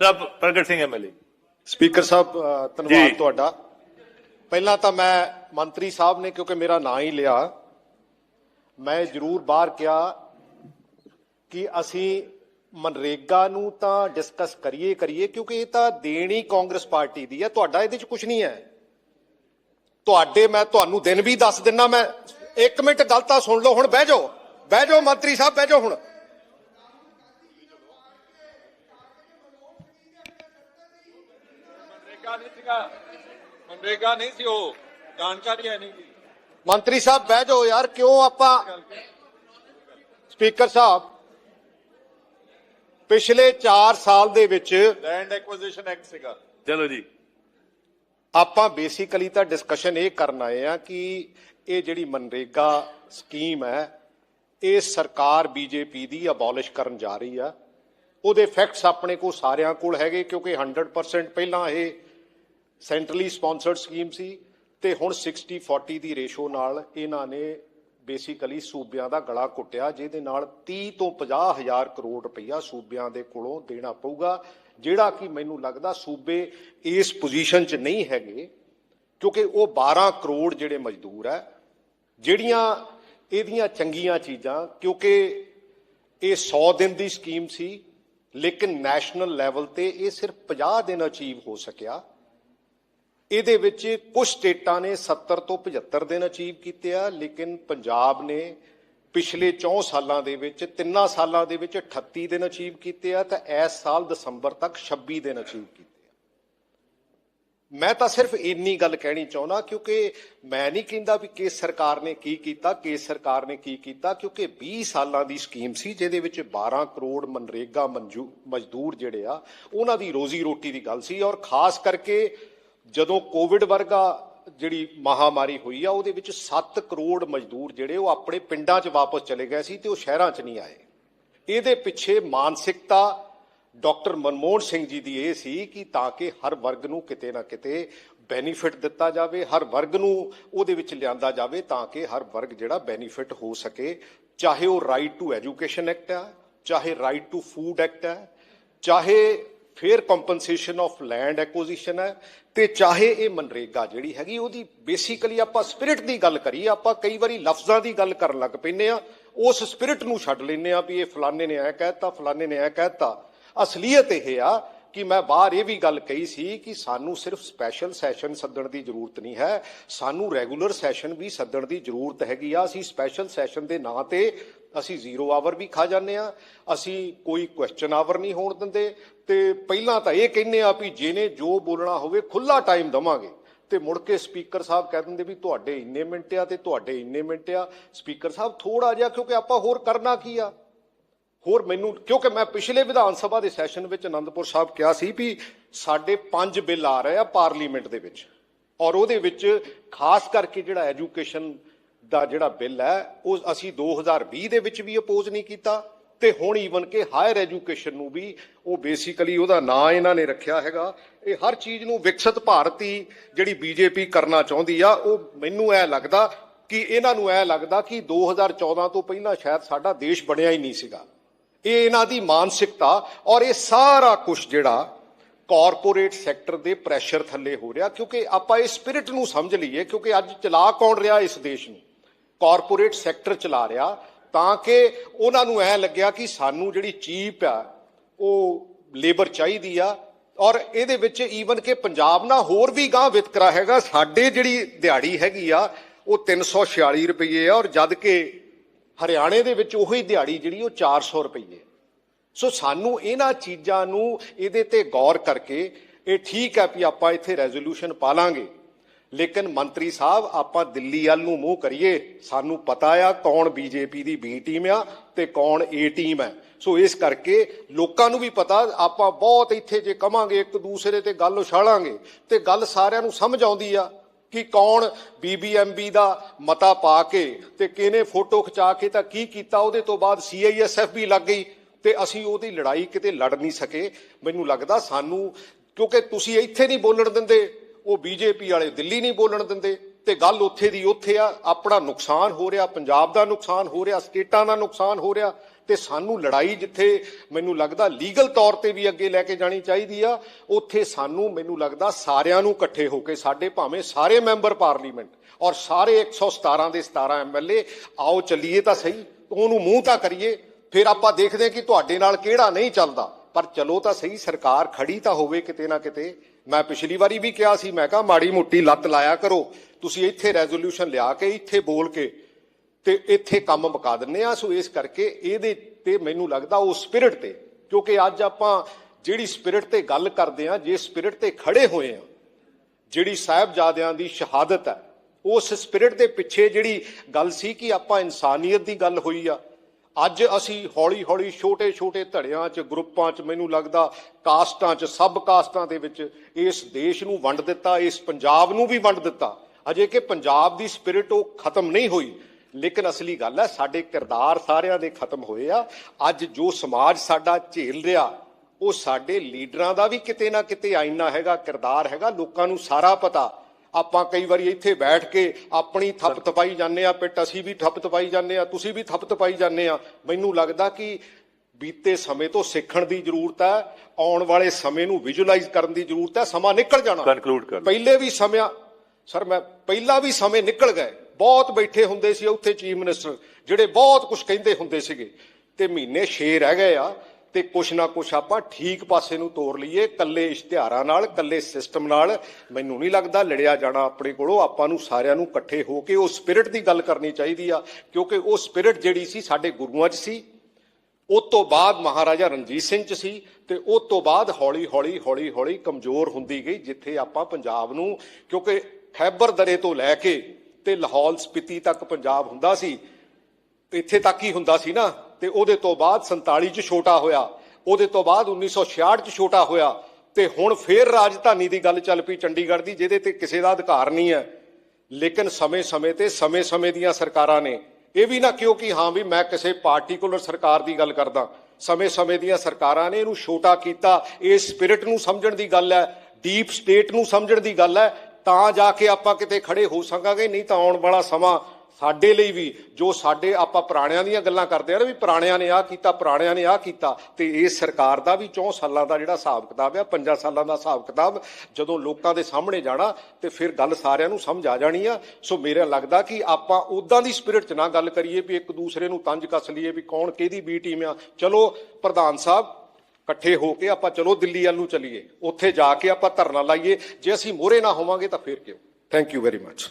ਸਭ ਪ੍ਰਗਟ Singh MLA speaker ਸਾਹਿਬ ਧੰਨਵਾਦ। ਤੁਹਾਡਾ। ਪਹਿਲਾਂ ਤਾਂ ਮੈਂ ਮੰਤਰੀ ਸਾਹਿਬ ਨੇ ਕਿਉਂਕਿ ਮੇਰਾ ਨਾਂ ਹੀ ਲਿਆ ਮੈਂ ਜ਼ਰੂਰ ਬਾਹਰ ਕਿਹਾ ਕਿ ਅਸੀਂ ਮਨਰੇਗਾ ਨੂੰ ਤਾਂ ਡਿਸਕਸ ਕਰੀਏ ਕਰੀਏ ਕਿਉਂਕਿ ਇਹ ਤਾਂ ਦੇਣ ਕਾਂਗਰਸ ਪਾਰਟੀ ਦੀ ਹੈ। ਤੁਹਾਡਾ ਇਹਦੇ 'ਚ ਕੁਝ ਨਹੀਂ ਹੈ। ਤੁਹਾਡੇ ਮੈਂ ਤੁਹਾਨੂੰ ਦਿਨ ਵੀ ਦੱਸ ਦਿੰਨਾ ਮੈਂ ਇੱਕ ਮਿੰਟ ਗੱਲ ਤਾਂ ਸੁਣ ਲਓ ਹੁਣ ਬਹਿ ਜਾਓ। ਬਹਿ ਜਾਓ ਮੰਤਰੀ ਸਾਹਿਬ ਬਹਿ ਜਾਓ ਹੁਣ। ਮਨਰੇਗਾ ਨਹੀਂ ਸੀਗਾ। ਮਨਰੇਗਾ ਨਹੀਂ ਸੀ ਉਹ। ਜਾਣਕਾਰੀ ਹੈ ਨਹੀਂ। ਸੀ ਮੰਤਰੀ ਸਾਹਿਬ ਬਹਿ ਜਾਓ ਯਾਰ ਕਿਉਂ ਆਪਾਂ ਸਪੀਕਰ ਸਾਹਿਬ ਪਿਛਲੇ 4 ਸਾਲ ਦੇ ਵਿੱਚ ਲੈਂਡ ਐਕੁਜੀਸ਼ਨ ਐਕਟ ਸੀਗਾ। ਚਲੋ ਜੀ। ਆਪਾਂ ਬੇਸਿਕਲੀ ਤਾਂ ਡਿਸਕਸ਼ਨ ਇਹ ਕਰਨ ਆਏ ਆ ਕਿ ਇਹ ਜਿਹੜੀ ਮਨਰੇਗਾ ਸਕੀਮ ਹੈ ਇਹ ਸਰਕਾਰ ਬੀਜੇਪੀ ਦੀ ਅਬੋਲਿਸ਼ ਕਰਨ ਜਾ ਰਹੀ ਆ। ਉਹਦੇ ਫੈਕਟਸ ਆਪਣੇ ਕੋਲ ਸਾਰਿਆਂ ਕੋਲ ਹੈਗੇ ਕਿਉਂਕਿ 100% ਪਹਿਲਾਂ ਇਹ ਸੈਂਟਰਲੀ ਸਪਾਂਸਰਡ ਸਕੀਮ ਸੀ ਤੇ ਹੁਣ 60 40 ਦੀ ਰੇਸ਼ੋ ਨਾਲ ਇਹਨਾਂ ਨੇ ਬੇਸਿਕਲੀ ਸੂਬਿਆਂ ਦਾ ਗਲਾ ਕੁੱਟਿਆ ਜਿਹਦੇ ਨਾਲ 30 ਤੋਂ 50 ਹਜ਼ਾਰ ਕਰੋੜ ਰੁਪਈਆ ਸੂਬਿਆਂ ਦੇ ਕੋਲੋਂ ਦੇਣਾ ਪਊਗਾ। ਜਿਹੜਾ ਕਿ ਮੈਨੂੰ ਲੱਗਦਾ ਸੂਬੇ ਇਸ ਪੋਜੀਸ਼ਨ 'ਚ ਨਹੀਂ ਹੈਗੇ, ਕਿਉਂਕਿ ਉਹ 12 ਕਰੋੜ ਜਿਹੜੇ ਮਜ਼ਦੂਰ ਹੈ, ਜਿਹੜੀਆਂ ਇਹਦੀਆਂ ਚੰਗੀਆਂ ਚੀਜ਼ਾਂ, ਕਿਉਂਕਿ ਇਹ 100 ਦਿਨ ਦੀ ਸਕੀਮ ਸੀ, ਲੇਕਿਨ ਨੈਸ਼ਨਲ ਲੈਵਲ ਤੇ ਇਹ ਸਿਰਫ 50 ਦਿਨ ਅਚੀਵ ਹੋ ਸਕਿਆ। ਇਹਦੇ ਵਿੱਚ ਕੁਝ ਸਟੇਟਾਂ ਨੇ 70 ਤੋਂ 75 ਦਿਨ ਅਚੀਵ ਕੀਤੇ ਆ, ਲੇਕਿਨ ਪੰਜਾਬ ਨੇ ਪਿਛਲੇ 4 ਸਾਲਾਂ ਦੇ ਵਿੱਚ, ਤਿੰਨਾਂ ਸਾਲਾਂ ਦੇ ਵਿੱਚ 38 ਦਿਨ ਅਚੀਵ ਕੀਤੇ ਆ ਤਾਂ ਇਸ ਸਾਲ ਦਸੰਬਰ ਤੱਕ 26 ਦਿਨ ਅਚੀਵ ਕੀਤੇ ਆ। ਮੈਂ ਤਾਂ ਸਿਰਫ ਇੰਨੀ ਗੱਲ ਕਹਿਣੀ ਚਾਹੁੰਦਾ ਕਿਉਂਕਿ ਮੈਂ ਨਹੀਂ ਕਹਿੰਦਾ ਵੀ ਕੇਸ ਸਰਕਾਰ ਨੇ ਕੀ ਕੀਤਾ, ਕੇਸ ਸਰਕਾਰ ਨੇ ਕੀ ਕੀਤਾ, ਕਿਉਂਕਿ 20 ਸਾਲਾਂ ਦੀ ਸਕੀਮ ਸੀ ਜਿਹਦੇ ਵਿੱਚ 12 ਕਰੋੜ ਮਨਰੇਗਾ ਮੰਜੂ, ਮਜ਼ਦੂਰ ਜਿਹੜੇ ਆ, ਉਹਨਾਂ ਦੀ ਰੋਜ਼ੀ ਰੋਟੀ ਦੀ ਗੱਲ ਸੀ ਔਰ ਖਾਸ ਕਰਕੇ ਜਦੋਂ ਕੋਵਿਡ ਵਰਗਾ ਜਿਹੜੀ ਮਹਾਮਾਰੀ ਹੋਈ ਆ, ਉਹਦੇ ਵਿੱਚ 7 ਕਰੋੜ ਮਜ਼ਦੂਰ ਜਿਹੜੇ, ਉਹ ਆਪਣੇ ਪਿੰਡਾਂ 'ਚ ਵਾਪਸ ਚਲੇ ਗਏ ਸੀ ਤੇ ਉਹ ਸ਼ਹਿਰਾਂ 'ਚ ਨਹੀਂ ਆਏ। ਇਹਦੇ ਪਿੱਛੇ ਮਾਨਸਿਕਤਾ ਡਾਕਟਰ ਮਨਮੋਹਨ ਸਿੰਘ ਜੀ ਦੀ ਇਹ ਸੀ ਕਿ ਤਾਂ ਕਿ ਹਰ ਵਰਗ ਨੂੰ ਕਿਤੇ ਨਾ ਕਿਤੇ ਬੈਨੀਫਿਟ ਦਿੱਤਾ ਜਾਵੇ, ਹਰ ਵਰਗ ਨੂੰ ਉਹਦੇ ਵਿੱਚ ਲਿਆਂਦਾ ਜਾਵੇ ਤਾਂ ਕਿ ਹਰ ਵਰਗ ਜਿਹੜਾ ਬੈਨੀਫਿਟ ਹੋ ਸਕੇ। ਚਾਹੇ ਉਹ ਰਾਈਟ ਟੂ ਐਜੂਕੇਸ਼ਨ ਐਕਟ ਹੈ ਚਾਹੇ ਰਾਈਟ ਟੂ ਫੂਡ ਐਕਟ ਹੈ ਚਾਹੇ fair compensation of land acquisition ਹੈ ਤੇ ਚਾਹੇ ਇਹ ਮਨਰੇਗਾ ਜਿਹੜੀ ਹੈਗੀ, ਉਹਦੀ ਬੇਸਿਕਲੀ ਆਪਾਂ ਸਪਿਰਿਟ ਦੀ ਗੱਲ ਕਰੀਏ, ਆਪਾਂ ਕਈ ਵਾਰੀ ਲਫ਼ਜ਼ਾਂ ਦੀ ਗੱਲ ਕਰਨ ਲੱਗ ਪੈਂਦੇ ਆ ਉਸ ਸਪਿਰਿਟ ਨੂੰ ਛੱਡ ਲੈਂਦੇ ਆ ਵੀ ਇਹ ਫਲਾਣੇ ਨੇ ਐ ਕਹਿਤਾ ਫਲਾਣੇ ਨੇ ਐ ਕਹਿਤਾ ਅਸਲੀਅਤ ਇਹ ਆ ਕਿ ਮੈਂ ਬਾਹਰ ਇਹ ਵੀ ਗੱਲ ਕਹੀ ਸੀ ਕਿ ਸਾਨੂੰ ਸਿਰਫ ਸਪੈਸ਼ਲ ਸੈਸ਼ਨ ਸੱਦਣ ਦੀ ਜ਼ਰੂਰਤ ਨਹੀਂ ਹੈ, ਸਾਨੂੰ ਰੈਗੂਲਰ ਸੈਸ਼ਨ ਵੀ ਸੱਦਣ ਦੀ ਜ਼ਰੂਰਤ ਹੈਗੀ ਆ। ਅਸੀਂ ਸਪੈਸ਼ਲ ਸੈਸ਼ਨ ਦੇ ਨਾਂ ਤੇ ਅਸੀਂ ਜ਼ੀਰੋ ਆਵਰ ਵੀ ਖਾ ਜਾਂਦੇ ਆ। ਅਸੀਂ ਕੋਈ ਕੁਐਸਚਨ ਆਵਰ ਨਹੀਂ ਹੋਣ ਦਿੰਦੇ। ਤੇ ਪਹਿਲਾਂ ਤਾਂ ਇਹ ਕਹਿੰਦੇ ਆ ਵੀ ਜਿਹਨੇ ਜੋ ਬੋਲਣਾ ਹੋਵੇ ਖੁੱਲਾ ਟਾਈਮ ਦਵਾਂਗੇ। ਤੇ ਮੁੜ ਕੇ ਸਪੀਕਰ ਸਾਹਿਬ ਕਹਿ ਦਿੰਦੇ ਵੀ ਤੁਹਾਡੇ ਇੰਨੇ ਮਿੰਟ ਆ ਤੇ ਤੁਹਾਡੇ ਇੰਨੇ ਮਿੰਟ ਆ। ਸਪੀਕਰ ਸਾਹਿਬ ਥੋੜਾ ਜਿਹਾ ਕਿਉਂਕਿ ਆਪਾਂ ਹੋਰ ਕਰਨਾ ਕੀ ਆ? ਹੋਰ ਮੈਨੂੰ, ਕਿਉਂਕਿ ਮੈਂ ਪਿਛਲੇ ਵਿਧਾਨ ਸਭਾ ਦੇ ਸੈਸ਼ਨ ਵਿੱਚ ਆਨੰਦਪੁਰ ਸਾਹਿਬ ਕਿਹਾ ਸੀ ਵੀ ਸਾਡੇ ਪੰਜ ਬਿੱਲ ਆ ਰਹੇ ਆ ਪਾਰਲੀਮੈਂਟ ਦੇ ਵਿੱਚ। ਔਰ ਉਹਦੇ ਵਿੱਚ ਖਾਸ ਕਰਕੇ ਜਿਹੜਾ ਐਜੂਕੇਸ਼ਨ ਦਾ ਜਿਹੜਾ ਬਿੱਲ ਹੈ, ਉਹ ਅਸੀਂ 2020 ਦੇ ਵਿੱਚ ਵੀ ਅਪੋਜ਼ ਨਹੀਂ ਕੀਤਾ ਤੇ ਹੁਣ ਈਵਨ ਕਿ ਹਾਇਰ ਐਜੂਕੇਸ਼ਨ ਨੂੰ ਵੀ ਉਹ ਬੇਸਿਕਲੀ ਉਹਦਾ ਨਾਂ ਇਹਨਾਂ ਨੇ ਰੱਖਿਆ ਹੈਗਾ। ਇਹ ਹਰ ਚੀਜ਼ ਨੂੰ ਵਿਕਸਿਤ ਭਾਰਤ ਹੀ ਜਿਹੜੀ ਬੀਜੇਪੀ ਕਰਨਾ ਚਾਹੁੰਦੀ ਆ, ਉਹ ਮੈਨੂੰ ਐ ਲੱਗਦਾ ਕਿ ਇਹਨਾਂ ਨੂੰ ਐ ਲੱਗਦਾ ਕਿ 2014 ਤੋਂ ਪਹਿਲਾਂ ਸ਼ਾਇਦ ਸਾਡਾ ਦੇਸ਼ ਬਣਿਆ ਹੀ ਨਹੀਂ ਸੀਗਾ। ਇਹ ਇਹਨਾਂ ਦੀ ਮਾਨਸਿਕਤਾ ਔਰ ਇਹ ਸਾਰਾ ਕੁਝ ਜਿਹੜਾ ਕਾਰਪੋਰੇਟ ਸੈਕਟਰ ਦੇ ਪ੍ਰੈਸ਼ਰ ਥੱਲੇ ਹੋ ਰਿਹਾ, ਕਿਉਂਕਿ ਆਪਾਂ ਇਹ ਸਪਿਰਿਟ ਨੂੰ ਸਮਝ ਲਈਏ, ਕਿਉਂਕਿ ਅੱਜ ਚਲਾ ਕੌਣ ਰਿਹਾ ਇਸ ਦੇਸ਼ ਨੂੰ? ਕਾਰਪੋਰੇਟ ਸੈਕਟਰ ਚਲਾ ਰਿਹਾ, ਤਾਂ ਕਿ ਉਹਨਾਂ ਨੂੰ ਐ ਲੱਗਿਆ ਕਿ ਸਾਨੂੰ ਜਿਹੜੀ ਚੀਪ ਆ, ਉਹ ਲੇਬਰ ਚਾਹੀਦੀ ਆ, ਔਰ ਇਹਦੇ ਵਿੱਚ ਈਵਨ ਕਿ ਪੰਜਾਬ ਨਾਲ ਹੋਰ ਵੀ ਗਾਂ ਵਿਤਕਰਾ ਹੈਗਾ, ਸਾਡੇ ਜਿਹੜੀ ਦਿਹਾੜੀ ਹੈਗੀ ਆ, ਉਹ 346 ਰੁਪਏ ਆ, ਔਰ ਜਦ ਕਿ ਹਰਿਆਣੇ ਦੇ ਵਿੱਚ ਉਹੀ ਦਿਹਾੜੀ ਜਿਹੜੀ ਉਹ 400 ਰੁਪਏ ਸੋ ਸਾਨੂੰ ਇਹਨਾਂ ਚੀਜ਼ਾਂ ਨੂੰ ਇਹਦੇ ਤੇ ਗੌਰ ਕਰਕੇ ਇਹ ਠੀਕ ਹੈ ਵੀ ਆਪਾਂ ਇੱਥੇ ਰੈਜ਼ੋਲੂਸ਼ਨ ਪਾ ਲਾਂਗੇ ਲੇਕਿਨ ਮੰਤਰੀ ਸਾਹਿਬ, ਆਪਾਂ ਦਿੱਲੀ ਵੱਲ ਨੂੰ ਮੂੰਹ ਕਰੀਏ, ਸਾਨੂੰ ਪਤਾ ਆ ਕੌਣ ਬੀਜੇਪੀ ਦੀ ਬੀ ਟੀਮ ਆ ਤੇ ਕੌਣ ਏ ਟੀਮ ਹੈ। ਸੋ ਇਸ ਕਰਕੇ ਲੋਕਾਂ ਨੂੰ ਵੀ ਪਤਾ, ਆਪਾਂ ਬਹੁਤ ਇੱਥੇ ਜੇ ਕਵਾਂਗੇ, ਇੱਕ ਦੂਸਰੇ ਤੇ ਗੱਲ ਉਛਾਲਾਂਗੇ ਤੇ ਗੱਲ ਸਾਰਿਆਂ ਨੂੰ ਸਮਝ ਆਉਂਦੀ ਆ। ਕਿ ਕੌਣ ਬੀਬੀਐਮਬੀ ਦਾ ਮਤਾ ਪਾ ਕੇ ਤੇ ਕਿਹਨੇ ਫੋਟੋ ਖਿਚਾ ਕੇ ਤਾਂ ਕੀ ਕੀਤਾ? ਉਹਦੇ ਤੋਂ ਬਾਅਦ ਸੀਆਈਐਸਐਫ ਵੀ ਲੱਗ ਗਈ ਤੇ ਅਸੀਂ ਉਹਦੀ ਲੜਾਈ ਕਿਤੇ ਲੜ ਨਹੀਂ ਸਕੇ। ਮੈਨੂੰ ਲੱਗਦਾ ਸਾਨੂੰ, ਕਿਉਂਕਿ ਤੁਸੀਂ ਇੱਥੇ ਨਹੀਂ ਬੋਲਣ ਦਿੰਦੇ, ਉਹ ਬੀਜੇਪੀ ਵਾਲੇ ਦਿੱਲੀ ਨਹੀਂ ਬੋਲਣ ਦਿੰਦੇ। ਤੇ ਗੱਲ ਉੱਥੇ ਦੀ ਉੱਥੇ ਆ, ਆਪਣਾ ਨੁਕਸਾਨ ਹੋ ਰਿਹਾ, ਪੰਜਾਬ ਦਾ ਨੁਕਸਾਨ ਹੋ ਰਿਹਾ, ਸਟੇਟਾਂ ਦਾ ਨੁਕਸਾਨ ਹੋ ਰਿਹਾ, ਤੇ ਸਾਨੂੰ ਲੜਾਈ ਜਿੱਥੇ ਮੈਨੂੰ ਲੱਗਦਾ ਲੀਗਲ ਤੌਰ ਤੇ ਵੀ ਅੱਗੇ ਲੈ ਕੇ ਜਾਣੀ ਚਾਹੀਦੀ ਆ, ਉੱਥੇ ਸਾਨੂੰ ਮੈਨੂੰ ਲੱਗਦਾ ਸਾਰਿਆਂ ਨੂੰ ਇਕੱਠੇ ਹੋ ਕੇ ਸਾਡੇ ਭਾਵੇਂ ਸਾਰੇ ਮੈਂਬਰ ਪਾਰਲੀਮੈਂਟ ਔਰ ਸਾਰੇ 117 ਦੇ 17 ਐਮਐਲਏ ਆਓ ਚੱਲੀਏ ਤਾਂ ਸਹੀ, ਉਹਨੂੰ ਮੂੰਹ ਤਾਂ ਕਰੀਏ, ਫਿਰ ਆਪਾਂ ਦੇਖਦੇ ਹਾਂ ਕਿ ਤੁਹਾਡੇ ਨਾਲ ਕਿਹੜਾ ਨਹੀਂ ਚੱਲਦਾ, ਪਰ ਚਲੋ ਤਾਂ ਸਹੀ, ਸਰਕਾਰ ਖੜੀ ਤਾਂ ਹੋਵੇ ਕਿਤੇ ਨਾ ਕਿਤੇ ਮੈਂ ਪਿਛਲੀ ਵਾਰੀ ਵੀ ਕਿਹਾ ਸੀ, ਮੈਂ ਕਿਹਾ ਮਾੜੀ ਮੋਟੀ ਲੱਤ ਲਾਇਆ ਕਰੋ। ਤੁਸੀਂ ਇੱਥੇ ਰੈਜ਼ੋਲੂਸ਼ਨ ਲਿਆ ਕੇ, ਇੱਥੇ ਬੋਲ ਕੇ ਤੇ ਇੱਥੇ ਕੰਮ ਮੁਕਾ ਦਿੰਨੇ ਆ। ਸੋ ਇਸ ਕਰਕੇ ਇਹਦੇ ਤੇ ਮੈਨੂੰ ਲੱਗਦਾ ਉਹ ਸਪਿਰਿਟ ਤੇ, ਕਿਉਂਕਿ ਅੱਜ ਆਪਾਂ ਜਿਹੜੀ ਸਪਿਰਿਟ ਤੇ ਗੱਲ ਕਰਦੇ ਆ, ਜੇ ਸਪਿਰਿਟ ਤੇ ਖੜੇ ਹੋਏ ਆ, ਜਿਹੜੀ ਸਾਹਿਬਜ਼ਾਦਿਆਂ ਦੀ ਸ਼ਹਾਦਤ ਹੈ, ਉਸ ਸਪਿਰਿਟ ਦੇ ਪਿੱਛੇ ਜਿਹੜੀ ਗੱਲ ਸੀ ਕਿ ਆਪਾਂ ਇਨਸਾਨੀਅਤ ਦੀ ਗੱਲ ਹੋਈ ਆ ਅੱਜ ਅਸੀਂ ਹੌਲੀ ਹੌਲੀ ਛੋਟੇ ਛੋਟੇ ਧੜਿਆਂ 'ਚ, ਗਰੁੱਪਾਂ 'ਚ, ਮੈਨੂੰ ਲੱਗਦਾ ਕਾਸਟਾਂ 'ਚ ਸਬ ਕਾਸਟਾਂ ਦੇ ਵਿੱਚ ਇਸ ਦੇਸ਼ ਨੂੰ ਵੰਡ ਦਿੱਤਾ, ਇਸ ਪੰਜਾਬ ਨੂੰ ਵੀ ਵੰਡ ਦਿੱਤਾ। ਅਜੇ ਕਿ ਪੰਜਾਬ ਦੀ ਸਪਿਰਿਟ ਉਹ ਖਤਮ ਨਹੀਂ ਹੋਈ, ਲੇਕਿਨ ਅਸਲੀ ਗੱਲ ਹੈ ਸਾਡੇ ਕਿਰਦਾਰ ਸਾਰਿਆਂ ਦੇ ਖਤਮ ਹੋਏ ਆ। ਅੱਜ ਜੋ ਸਮਾਜ ਸਾਡਾ ਝੇਲ ਰਿਹਾ, ਉਹ ਸਾਡੇ ਲੀਡਰਾਂ ਦਾ ਵੀ ਕਿਤੇ ਨਾ ਕਿਤੇ ਆਇਨਾ ਹੈਗਾ, ਕਿਰਦਾਰ ਹੈਗਾ, ਲੋਕਾਂ ਨੂੰ ਸਾਰਾ ਪਤਾ। ਆਪਾਂ ਕਈ ਵਾਰੀ ਇੱਥੇ ਬੈਠ ਕੇ ਆਪਣੀ ਥੱਪ ਤਪਾਈ ਜਾਂਦੇ ਆ ਪਿੱਟ ਅਸੀਂ ਵੀ ਥੱਪ ਤਪਾਈ ਜਾਂਦੇ ਆ ਤੁਸੀਂ ਵੀ ਥੱਪ ਤਪਾਈ ਜਾਂਦੇ ਆ ਮੈਨੂੰ ਲੱਗਦਾ ਕਿ ਬੀਤੇ ਸਮੇਂ ਤੋਂ ਸਿੱਖਣ ਦੀ ਜ਼ਰੂਰਤ ਹੈ ਆਉਣ ਵਾਲੇ ਸਮੇਂ ਨੂੰ ਵਿਜ਼ੂਅਲਾਈਜ਼ ਕਰਨ ਦੀ ਜ਼ਰੂਰਤ ਹੈ ਸਮਾਂ ਨਿਕਲ ਜਾਣਾ। ਕਰ। ਪਹਿਲੇ ਵੀ ਸਮਿਆਂ ਸਰ ਮੈਂ ਪਹਿਲਾਂ ਵੀ ਸਮੇਂ ਨਿਕਲ ਗਏ। ਬਹੁਤ ਬੈਠੇ ਹੁੰਦੇ ਸੀ ਉੱਥੇ ਚੀਫ ਮਿਨਿਸਟਰ ਜਿਹੜੇ ਬਹੁਤ ਕੁਝ ਕਹਿੰਦੇ ਹੁੰਦੇ ਸੀਗੇ। ਤੇ ਮਹੀਨੇ 6 ਰਹਿ ਗਏ ਆ ਤੇ ਕੁਛ ਨਾ ਕੁਛ ਆਪਾਂ ਠੀਕ ਪਾਸੇ ਨੂੰ ਤੋਰ ਲਈਏ ਕੱਲੇ ਇਸ਼ਤਿਹਾਰਾਂ ਨਾਲ ਕੱਲੇ ਸਿਸਟਮ ਨਾਲ। ਮੈਨੂੰ ਨਹੀਂ ਲੱਗਦਾ ਲੜਿਆ ਜਾਣਾ ਆਪਣੇ ਕੋਲੋਂ, ਆਪਾਂ ਨੂੰ ਸਾਰਿਆਂ ਨੂੰ ਇਕੱਠੇ ਹੋ ਕੇ ਉਹ ਸਪਿਰਿਟ ਦੀ ਗੱਲ ਕਰਨੀ ਚਾਹੀਦੀ ਆ, ਕਿਉਂਕਿ ਉਹ ਸਪਿਰਿਟ ਜਿਹੜੀ ਸੀ ਸਾਡੇ ਗੁਰੂਆਂ 'ਚ ਸੀ। ਉਸ ਤੋਂ ਬਾਅਦ ਮਹਾਰਾਜਾ ਰਣਜੀਤ ਸਿੰਘ ਚ ਸੀ ਤੇ ਉਸ ਤੋਂ ਬਾਅਦ ਹੌਲੀ ਹੌਲੀ ਹੌਲੀ ਹੌਲੀ ਕਮਜ਼ੋਰ ਹੁੰਦੀ ਗਈ, ਜਿੱਥੇ ਆਪਾਂ ਪੰਜਾਬ ਨੂੰ, ਕਿਉਂਕਿ ਖੈਬਰ ਦਰੇ ਤੋਂ ਲੈ ਕੇ ਤੇ ਲਾਹੌਲ ਸਪੀਤੀ ਤੱਕ ਪੰਜਾਬ ਹੁੰਦਾ ਸੀ, ਇੱਥੇ ਤੱਕ ਹੀ ਹੁੰਦਾ ਸੀ ਨਾ। ਤੇ ਉਹਦੇ ਤੋਂ ਬਾਅਦ 47 ਚ ਛੋਟਾ ਹੋਇਆ, ਉਹਦੇ ਤੋਂ ਬਾਅਦ 1966 ਚ ਛੋਟਾ ਹੋਇਆ ਤੇ ਹੁਣ ਫੇਰ ਰਾਜਧਾਨੀ ਦੀ ਗੱਲ ਚੱਲ ਪਈ ਚੰਡੀਗੜ੍ਹ ਦੀ, ਜਿਹਦੇ ਤੇ ਕਿਸੇ ਦਾ ਅਧਿਕਾਰ ਨਹੀਂ ਹੈ। ਲੇਕਿਨ ਸਮੇਂ-ਸਮੇਂ ਤੇ ਸਮੇਂ-ਸਮੇਂ ਦੀਆਂ ਸਰਕਾਰਾਂ ਨੇ, ਇਹ ਵੀ ਨਾ ਕਿਉਂ ਕਿ ਹਾਂ ਵੀ ਮੈਂ ਕਿਸੇ ਪਾਰਟਿਕੂਲਰ ਸਰਕਾਰ ਦੀ ਗੱਲ ਕਰਦਾ। ਸਮੇਂ-ਸਮੇਂ ਦੀਆਂ ਸਰਕਾਰਾਂ ਨੇ ਇਹਨੂੰ ਛੋਟਾ ਕੀਤਾ, ਇਹ ਸਪਿਰਿਟ ਨੂੰ ਸਮਝਣ ਦੀ ਗੱਲ ਹੈ, ਡੀਪ ਸਟੇਟ ਨੂੰ ਸਮਝਣ ਦੀ ਗੱਲ ਹੈ, ਤਾਂ ਜਾ ਕੇ ਆਪਾਂ ਕਿਤੇ ਖੜੇ ਹੋ ਸਕਾਂਗੇ, ਨਹੀਂ ਤਾਂ ਆਉਣ ਵਾਲਾ ਸਮਾਂ ਸਾਡੇ ਲਈ ਵੀ, ਜੋ ਸਾਡੇ ਆਪਾਂ ਪੁਰਾਣਿਆਂ ਦੀਆਂ ਗੱਲਾਂ ਕਰਦੇ ਆ ਨਾ ਵੀ ਪੁਰਾਣਿਆਂ ਨੇ ਆਹ ਕੀਤਾ, ਪੁਰਾਣਿਆਂ ਨੇ ਆਹ ਕੀਤਾ, ਤੇ ਇਹ ਸਰਕਾਰ ਦਾ ਵੀ 4 ਸਾਲਾਂ ਦਾ ਜਿਹੜਾ ਹਿਸਾਬ ਕਿਤਾਬ ਆ 5 ਸਾਲਾਂ ਦਾ ਹਿਸਾਬ ਕਿਤਾਬ, ਜਦੋਂ ਲੋਕਾਂ ਦੇ ਸਾਹਮਣੇ ਜਾਣਾ, ਤੇ ਫਿਰ ਗੱਲ ਸਾਰਿਆਂ ਨੂੰ ਸਮਝ ਆ ਜਾਣੀ ਆ। ਸੋ ਮੇਰਾ ਲੱਗਦਾ ਕਿ ਆਪਾਂ ਉਦਾਂ ਦੀ ਸਪਿਰਿਟ 'ਚ ਨਾ ਗੱਲ ਕਰੀਏ ਵੀ ਇੱਕ ਦੂਸਰੇ ਨੂੰ ਤੰਜ ਕੱਸ ਲਈਏ ਵੀ ਕੌਣ ਕਿਹਦੀ ਬੀ ਟੀਮ ਆ। ਚਲੋ, ਪ੍ਰਧਾਨ ਸਾਹਿਬ, ਇਕੱਠੇ ਹੋ ਕੇ ਆਪਾਂ ਚਲੋ ਦਿੱਲੀ ਵੱਲ ਨੂੰ ਚੱਲੀਏ। ਉੱਥੇ ਜਾ ਕੇ ਆਪਾਂ ਧਰਨਾ ਲਾਈਏ। ਜੇ ਅਸੀਂ ਮੋਹਰੇ ਨਾ ਹੋਵਾਂਗੇ ਤਾਂ ਫਿਰ ਕਿਉਂ? Thank you very much